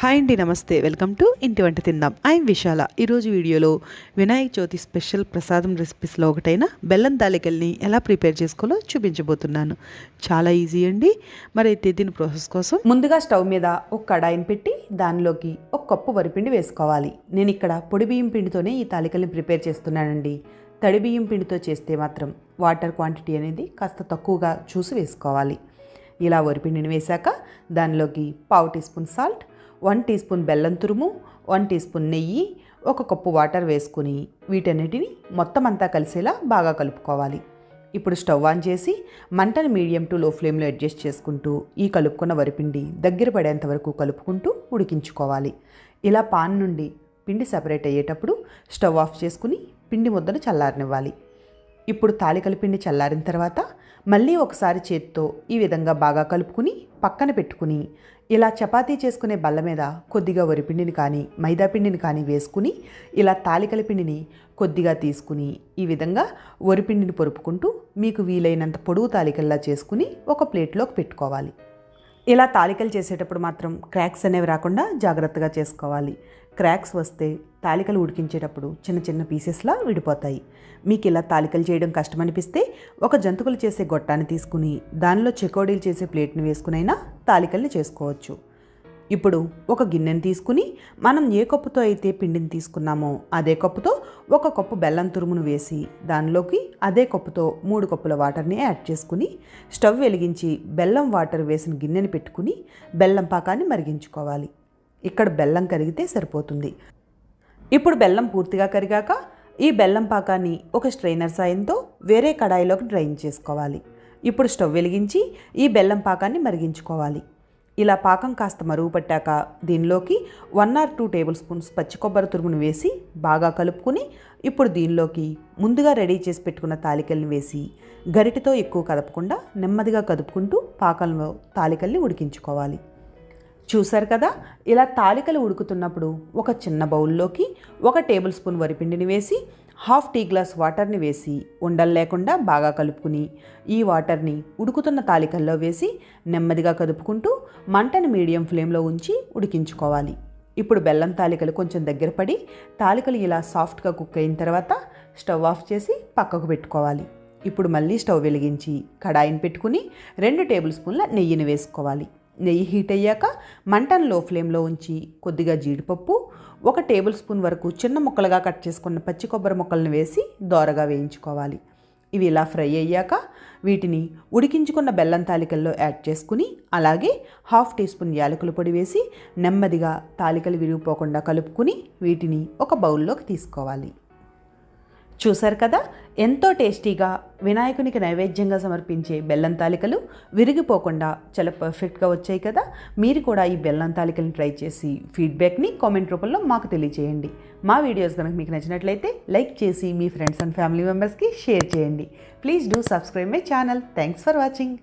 Hi అండి నమస్తే. Welcome to ఇంటి వంట తిందాం. ఐఎమ్ విశాల. ఈరోజు వీడియోలో వినాయక చవితి స్పెషల్ ప్రసాదం రెసిపీస్లో ఒకటైన బెల్లం తాలికల్ని ఎలా ప్రిపేర్ చేసుకోవాలో చూపించబోతున్నాను. చాలా ఈజీ అండి. మరి అయితే దీని ప్రాసెస్ కోసం ముందుగా స్టవ్ మీద ఒక కడాయిని పెట్టి దానిలోకి ఒక కప్పు వరిపిండి వేసుకోవాలి. నేను ఇక్కడ పొడి బియ్యం పిండితోనే ఈ తాలికల్ని ప్రిపేర్ చేస్తున్నానండి. తడి బియ్యం పిండితో చేస్తే మాత్రం వాటర్ క్వాంటిటీ అనేది కాస్త తక్కువగా చూసి వేసుకోవాలి. ఇలా వరిపిండిని వేశాక దానిలోకి పావు teaspoon salt one teaspoon బెల్లం తురుము వన్ టీ స్పూన్ నెయ్యి ఒక కప్పు వాటర్ వేసుకుని వీటన్నిటిని మొత్తం అంతా కలిసేలా బాగా కలుపుకోవాలి. ఇప్పుడు స్టవ్ ఆన్ చేసి మంటను మీడియం టు లో ఫ్లేమ్లో అడ్జస్ట్ చేసుకుంటూ ఈ కలుపుకున్న వరిపిండి దగ్గర పడేంత వరకు కలుపుకుంటూ ఉడికించుకోవాలి. ఇలా పాన్ నుండి పిండి సపరేట్ అయ్యేటప్పుడు స్టవ్ ఆఫ్ చేసుకుని పిండి ముద్దను చల్లారనివ్వాలి. ఇప్పుడు తాలికల పిండి చల్లారిన తర్వాత మళ్ళీ ఒకసారి చేత్తో ఈ విధంగా బాగా కలుపుకుని పక్కన పెట్టుకుని ఇలా చపాతీ చేసుకునే బల్ల మీద కొద్దిగా వరిపిండిని కానీ మైదాపిండిని కానీ వేసుకుని ఇలా తాలికల పిండిని కొద్దిగా తీసుకుని ఈ విధంగా వరిపిండిని పొరుపుకుంటూ మీకు వీలైనంత పొడుగు తాలికల్లా చేసుకుని ఒక ప్లేట్లోకి పెట్టుకోవాలి. ఇలా తాలికలు చేసేటప్పుడు మాత్రం క్రాక్స్ అనేవి రాకుండా జాగ్రత్తగా చేసుకోవాలి. క్రాక్స్ వస్తే తాలికలు ఉడికించేటప్పుడు చిన్న చిన్న పీసెస్లా విడిపోతాయి. మీకు ఇలా తాలికలు చేయడం కష్టమనిపిస్తే ఒక జంతువులు చేసే గొట్టాన్ని తీసుకుని దానిలో చెకోడీలు చేసే ప్లేట్ని వేసుకునైనా తాలికల్ని చేసుకోవచ్చు. ఇప్పుడు ఒక గిన్నెను తీసుకుని మనం ఏ కప్పుతో అయితే పిండిని తీసుకున్నామో అదే కప్పుతో ఒక కప్పు బెల్లం తురుమును వేసి దానిలోకి అదే కప్పుతో మూడు కప్పుల వాటర్ని యాడ్ చేసుకుని స్టవ్ వెలిగించి బెల్లం వాటర్ వేసిన గిన్నెని పెట్టుకుని బెల్లం పాకాన్ని మరిగించుకోవాలి. ఇక్కడ బెల్లం కరిగితే సరిపోతుంది. ఇప్పుడు బెల్లం పూర్తిగా కరిగాక ఈ బెల్లం పాకాన్ని ఒక స్ట్రైనర్ సాయంతో వేరే కడాయిలోకి డ్రైన్ చేసుకోవాలి. ఇప్పుడు స్టవ్ వెలిగించి ఈ బెల్లం పాకాన్ని మరిగించుకోవాలి. ఇలా పాకం కాస్త మరుగు పట్టాక దీనిలోకి one or two tablespoons పచ్చి కొబ్బరి తురుమును వేసి బాగా కలుపుకుని ఇప్పుడు దీనిలోకి ముందుగా రెడీ చేసి పెట్టుకున్న తాలికల్ని వేసి గరిటతో ఎక్కువ కదపకుండా నెమ్మదిగా కదుపుకుంటూ పాకంలో తాలికల్ని ఉడికించుకోవాలి. చూశారు కదా? ఇలా తాలికలు ఉడుకుతున్నప్పుడు ఒక చిన్న బౌల్లోకి ఒక టేబుల్ స్పూన్ వరిపిండిని వేసి హాఫ్ టీ గ్లాస్ వాటర్ని వేసి ఉండలు లేకుండా బాగా కలుపుకుని ఈ వాటర్ని ఉడుకుతున్న తాలికల్లో వేసి నెమ్మదిగా కదుపుకుంటూ మంటను మీడియం ఫ్లేమ్లో ఉంచి ఉడికించుకోవాలి. ఇప్పుడు బెల్లం తాలికలు కొంచెం దగ్గర పడి తాలికలు ఇలా సాఫ్ట్గా కుక్ అయిన తర్వాత స్టవ్ ఆఫ్ చేసి పక్కకు పెట్టుకోవాలి. ఇప్పుడు మళ్ళీ స్టవ్ వెలిగించి కడాయిని పెట్టుకుని రెండు టేబుల్ స్పూన్ల నెయ్యిని వేసుకోవాలి. నెయ్యి హీట్ అయ్యాక మంటను లో ఫ్లేమ్లో ఉంచి కొద్దిగా జీడిపప్పు ఒక టేబుల్ స్పూన్ వరకు చిన్న ముక్కలుగా కట్ చేసుకున్న పచ్చి కొబ్బరి ముక్కలను వేసి దోరగా వేయించుకోవాలి. ఇవి ఇలా ఫ్రై అయ్యాక వీటిని ఉడికించుకున్న బెల్లం తాలికల్లో యాడ్ చేసుకుని అలాగే హాఫ్ టీ స్పూన్ యాలకుల పొడి వేసి నెమ్మదిగా తాలికలు విరిగిపోకుండా కలుపుకుని వీటిని ఒక బౌల్లోకి తీసుకోవాలి. చూశారు కదా ఎంతో టేస్టీగా వినాయకునికి నైవేద్యంగా సమర్పించే బెల్లం తాలికలు విరిగిపోకుండా చాలా పర్ఫెక్ట్గా వచ్చాయి కదా? మీరు కూడా ఈ బెల్లం తాలికలను ట్రై చేసి ఫీడ్బ్యాక్ని కామెంట్ రూపంలో మాకు తెలియజేయండి మా వీడియోస్ కనుక మీకు నచ్చినట్లయితే లైక్ చేసి మీ ఫ్రెండ్స్ అండ్ ఫ్యామిలీ మెంబర్స్కి షేర్ చేయండి. Please do subscribe my channel. Thanks for watching.